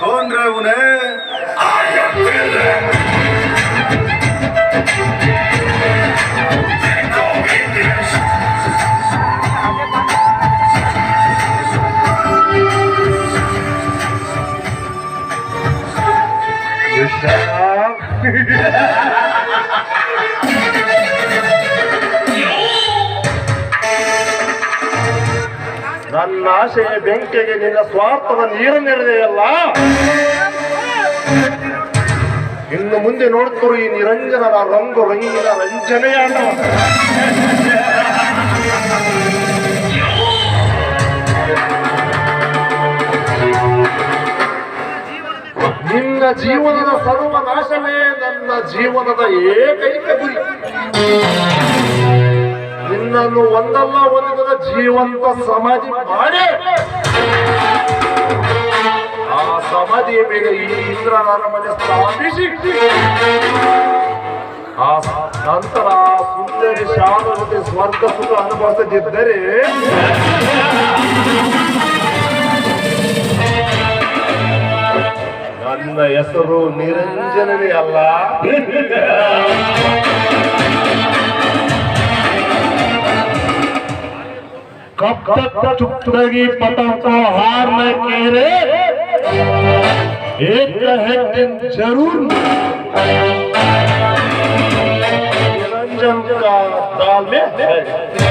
कौन रहे उन्हें Shut up. ನನ್ನ ಆಶೆಯ ಬೆಂಕಿಗೆ ನಿನ್ನ ಸ್ವಾರ್ಥದ ನೀರು ನೆರೆದೆಯಲ್ಲ ಇನ್ನು ಮುಂದೆ ನೋಡ್ತರು ಈ ನಿರಂಜನನ ರಂಗು ರಂಗಿನ ರಂಜನೆಯ ನಿನ್ನ ಜೀವನದ ಸರ್ವನಾಶವೇ ನನ್ನ ಜೀವನದ ಏಕೈಕ ಗುರಿ. ನಿನ್ನನ್ನು ಒಂದಲ್ಲ ಒಂದು ದಿನ ಜೀವಂತ ಸಮಾಧಿ ಮಾಡಿ. ಆ ಸಮಾಧಿಯ ಮೇಲೆ ಈ ಇಂದ್ರನ ಅರಮನೆ ಸ್ಥಾಪಿಸಿ. ಆ ನಂತರ ಸುಂದರಿ ಶಾಂತತೆ ಸ್ವರ್ಗ ಸುಖ ಅನುಭವಿಸದಿದ್ದರೆ ನನ್ನ ಹೆಸರು ನಿರಂಜನವೇ ಅಲ್ಲ. कब तक चुप रहेगी पतंग तो हार न केरे। एक है दिन ज़रूर। निरंजन का है।